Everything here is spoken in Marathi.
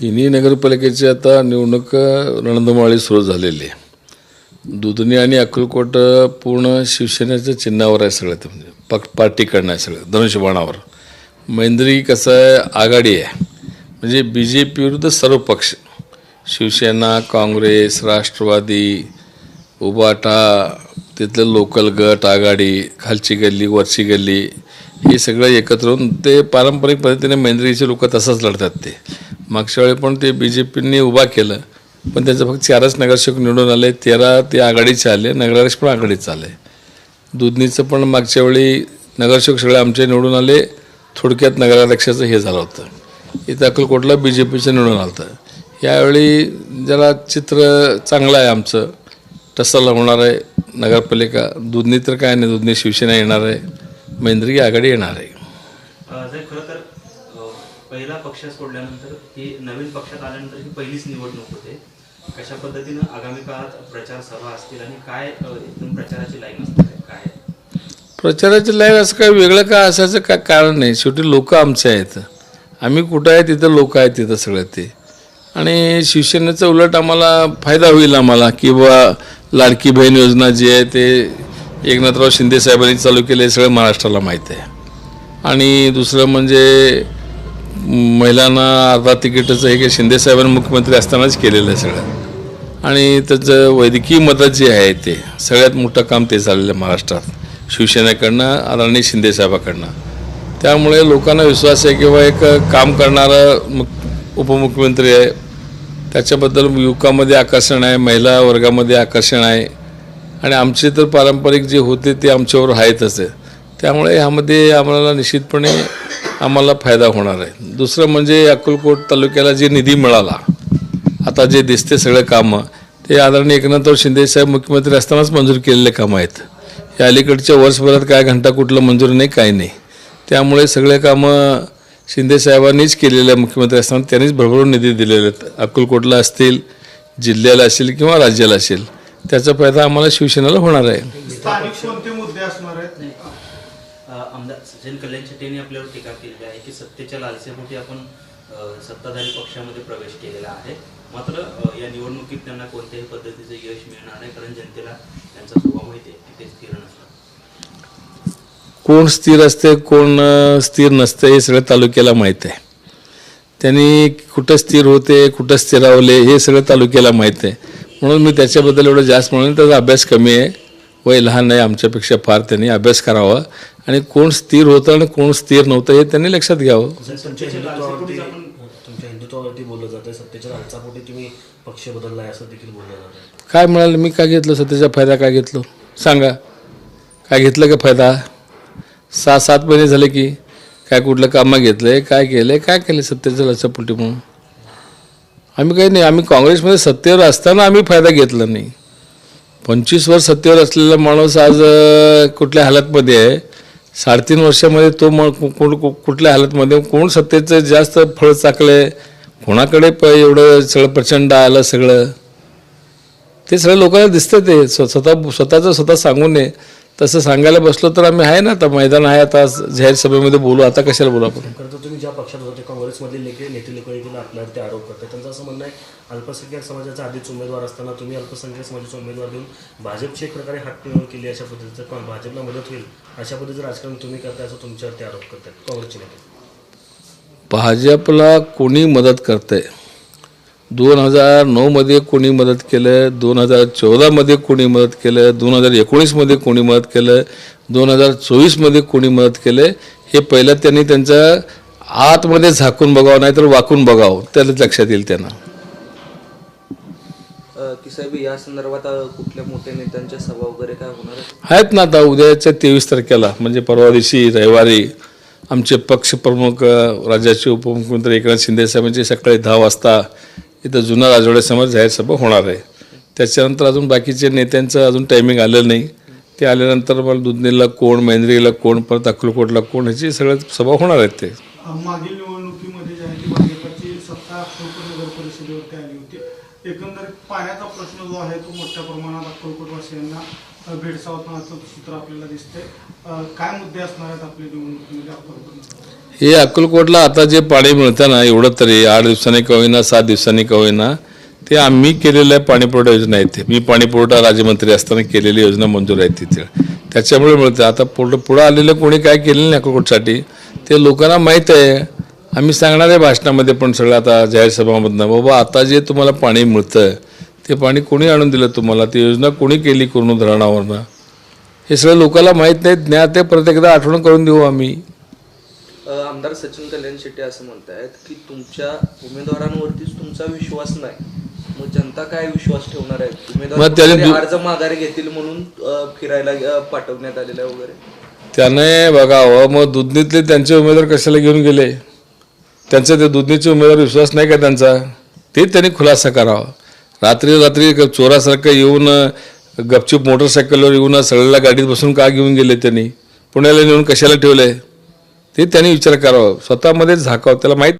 तिन्ही नगरपालिकेची आता निवडणूक रणधुमाळी सुरू झालेली आहे. दुधनी आणि अक्कलकोट पूर्ण शिवसेनेच्या चिन्हावर आहे सगळं ते म्हणजे. पक पार्टीकडनं आहे सगळं धनुष्यबाणावर. मैंद्री कसं आहे आघाडी आहे. म्हणजे बी जे पी विरुद्ध सर्व पक्ष. शिवसेना काँग्रेस राष्ट्रवादी उबाटा तिथलं लोकल गट आघाडी खालची गल्ली वरची गल्ली हे सगळं एकत्र होऊन ते पारंपरिक पद्धतीने मैंद्रीचे लोक तसंच लढतात ते. मागच्या वेळी पण ते बी जे पीने उभा केलं. पण त्याचं फक्त चारच नगरसेवक निवडून आले. तेरा ते आघाडीचे आले. नगराध्यक्ष पण आघाडीचं आले. दुधनीचं पण मागच्या वेळी नगरसेवक सगळे आमचे निवडून आले. थोडक्यात नगराध्यक्षाचं हे झालं होतं. इथं अक्कलकोटला बी जे पीचं निवडून आलं होतं. यावेळी जरा चित्र चांगलं आहे आमचं. टसाला होणार आहे. नगरपालिका. दुधनी तर काय नाही. दुधनी शिवसेना येणार आहे. मैंद्री आघाडी येणार आहे. पहिला पक्ष सोडल्यानंतर ही नवीन पक्षात आल्यानंतर ही पहिलीच निवडणूक होते. कशा पद्धतीनं आगामी काळात प्रचार सभा असतील आणि काय एकदम प्रचाराची लाईन असते काय? प्रचाराची लाईन असं काय वेगळं का असायचं काय कारण नाही? शेवटी लोक आमचे आहेत. आम्ही कुठं आहे तिथं लोक आहेत तिथं सगळं ते. आणि शिवसेनेचा उलट आम्हाला फायदा होईल आम्हाला की बा लाडकी बहीण योजना जी आहे ते एकनाथराव शिंदे साहेबांनी चालू केले सगळं महाराष्ट्राला माहीत आहे. आणि दुसरं म्हणजे महिलांना अर्धा तिकीटाचं हे काही शिंदेसाहेबांनी मुख्यमंत्री असतानाच केलेलं आहे सगळं. आणि त्याचं वैद्यकीय मदत जे आहे ते सगळ्यात मोठं काम ते चाललेलं आहे महाराष्ट्रात. शिवसेनेकडनं आदरणीय शिंदेसाहेबाकडनं त्यामुळे लोकांना विश्वास आहे किंवा एक काम करणारं मुख उपमुख्यमंत्री आहे. त्याच्याबद्दल युवकामध्ये आकर्षण आहे महिला वर्गामध्ये आकर्षण आहे. आणि आमचे तर पारंपरिक जे होते ते आमच्यावर आहेतच आहे. त्यामुळे ह्यामध्ये आम्हाला निश्चितपणे आम्हाला फायदा होणार आहे. दुसरं म्हणजे अक्कलकोट तालुक्याला जे निधी मिळाला आता जे दिसते सगळं कामं ते आदरणीय एकनाथराव शिंदेसाहेब मुख्यमंत्री असतानाच मंजूर केलेले कामं आहेत. या अलीकडच्या वर्षभरात काय घंटा कुठलं मंजूर नाही काही नाही. त्यामुळे सगळे कामं शिंदेसाहेबांनीच केलेले मुख्यमंत्री असताना त्यांनीच भरभरून निधी दिलेले आहेत. अक्कलकोटला असतील जिल्ह्याला असेल किंवा राज्याला असेल त्याचा फायदा आम्हाला शिवसेनेला होणार आहे. आमदार सचिन कल्याण शेट्टी यांनी आपल्यावर टीका केलेली आहे की सत्तेच्या लालसेपोटी आपण सत्ताधारी पक्षामध्ये प्रवेश केलेला आहे. मात्र या निवडणुकीत त्यांना कोणत्याही पद्धतीचं यश मिळणार नाही कारण जनतेला त्यांचा स्वभाव माहिती आहे की ते स्थिर नसतात. कोण स्थिर असते कोण स्थिर नसते हे सगळं तालुक्याला माहीत आहे. त्यांनी कुठं स्थिर होते कुठं स्थिरावले हे सगळं तालुक्याला माहीत आहे. म्हणून मी त्याच्याबद्दल एवढं जास्त म्हणून त्याचा अभ्यास कमी आहे. वय लहान आहे आमच्यापेक्षा फार त्यांनी अभ्यास करावा. आणि कोण स्थिर होतं आणि कोण स्थिर नव्हतं हे त्यांनी लक्षात घ्यावं. तुमच्या हिंदुत्वावरती तुमच्या हिंदुत्वावरती बोललं जातं सत्तेच्या लालचापोटी तुम्ही पक्ष बदललाय असं देखील बोललं जातं काय मिळालं मी काय घेतलं? सध्याचा फायदा काय घेतलो? सांगा. काय घेतलं का फायदा? सहा सात महिने झाले की काय कुठलं कामं घेतलंय काय केलंय काय केलं सत्तेचं लचपलटी म्हणून? आम्ही काही नाही. आम्ही काँग्रेसमध्ये सत्तेवर असताना आम्ही फायदा घेतला नाही. पंचवीस वर्ष सत्तेवर असलेला माणूस आज कुठल्या हालतमध्ये आहे? साडेतीन वर्षामध्ये तो मग कोण कुठल्या हालतमध्ये कोण सत्तेचं जास्त फळ चाकलंय कोणाकडे प एवढं सगळं प्रचंड आलं सगळं? ते सगळं लोकांना दिसतं ते. स्वतः स्वतःचं स्वतः सांगू नये तसं सांगायला बसलो तर आम्ही आहे ना आता मैदान आहे आता जाहीर सभेमध्ये बोलू. आता कशाला बोलू आपण? खरं तर तुम्ही ज्या पक्षात होते काँग्रेसमधले लेखे नेते लोक आपल्यावर ते आरोप करतात. त्यांचं असं म्हणणं आहे अल्पसंख्याक समाजाचा आधीच उमेदवार असताना तुम्ही अल्पसंख्याक समाजाचा उमेदवार देऊन भाजपची एक प्रकारे हात मिळवून केली अशा पद्धतीचं पण भाजपला मदत होईल? अशा पद्धतीचं राजकारण तुम्ही करताय असं तुमच्यावरती आरोप करतात काँग्रेसचे नेते. भाजपला कोणी मदत करतंय? दोन हजार नऊमध्ये कोणी मदत केलं दोन हजार चौदामध्ये कोणी मदत केलं दोन हजार एकोणीसमध्ये कोणी मदत केलं दोन हजार चोवीसमध्ये कोणी मदत केलं हे पहिलं त्यांनी त्यांचं आतमध्ये झाकून बघावं नाहीतर वाकून बघावं त्याला लक्षात येईल त्यांना अ, की साहेब या संदर्भात कुठल्या मोठ्या नेत्यांच्या सभा वगैरे काय होणार आहेत? ना आता उद्याच्या तेवीस तारखेला म्हणजे परवा दिवशी रविवारी आमचे पक्षप्रमुख राज्याचे उपमुख्यमंत्री एकनाथ शिंदे साहेबांची सकाळी दहा वाजता इथं जुना राजवाड्यासमोर जाहीर सभा होणार आहे. त्याच्यानंतर अजून बाकीचे नेत्यांचं अजून टायमिंग आलं नाही. ते आल्यानंतर मला दुधनेला कोण मेंद्रीला कोण परत अक्कलकोटला कोण ह्याची सगळ्या सभा होणार आहेत ते. मागील निवडणुकीमध्ये जी आहे ती भाजपची सत्ता अक्कलकोट नगर परिषदेवरती आली होती. एकंदरीत पाण्याचा प्रश्न जो आहे तो मोठ्या प्रमाणात अक्कलकोटवासियांना अ, भेडसावतानाचं चित्र आपल्याला दिसते काय मुद्दे असणार आहेत आपल्या निवडणुकीमध्ये अक्कलकोट हे अक्कलकोटला आता जे पाणी मिळतं ना एवढं तरी आठ दिवसांनी का होईना सात दिवसांनी का होईना ते आम्ही केलेल्या पाणीपुरवठा योजना आहेत ते. मी पाणीपुरवठा राज्यमंत्री असताना केलेली योजना मंजूर आहे तिथे. त्याच्यामुळे मिळतं. आता पुढं पुढं आलेलं कोणी काय केलेलं नाही अक्कलकोटसाठी ते लोकांना माहीत आहे. आम्ही सांगणार आहे भाषणामध्ये पण सगळं आता जाहीर सभामधनं बाबा आता जे तुम्हाला पाणी मिळतं ते पाणी कोणी आणून दिलं तुम्हाला? ती योजना कोणी केली करून धरणावरनं? हे सगळं लोकांना माहीत नाही. ज्ञात ते प्रत्येकदा आठवण करून देऊ आम्ही. आमदार सचिन कल्याण शेट्टी असं म्हणतायत की तुमच्या उमेदवारांवरतीच तुमचा विश्वास नाही. मग जनता काय विश्वास ठेवणार आहे? मग उमेदवार त्याने दु- अर्ज माघारी घेतील म्हणून अ, फिरायला अ, पाठवण्यात आलेलं आहे वगैरे. त्याने बघावं मग दुधनीतले त्यांचे उमेदवार कशाला घेऊन गेले? त्यांचा ते दुधनीचे उमेदवार विश्वास नाही का त्यांचा? ते त्यांनी खुलासा करावा. रात्री रात्री चोरासारखं येऊन अ, गपचूप मोटरसायकलवर येऊन सगळ्याला गाडीत बसून का घेऊन गेले त्यांनी? पुण्याला नेऊन कशाला ठेवले ते त्यांनी विचार करावा. स्वतःमध्येच झाकावं. त्याला माहीत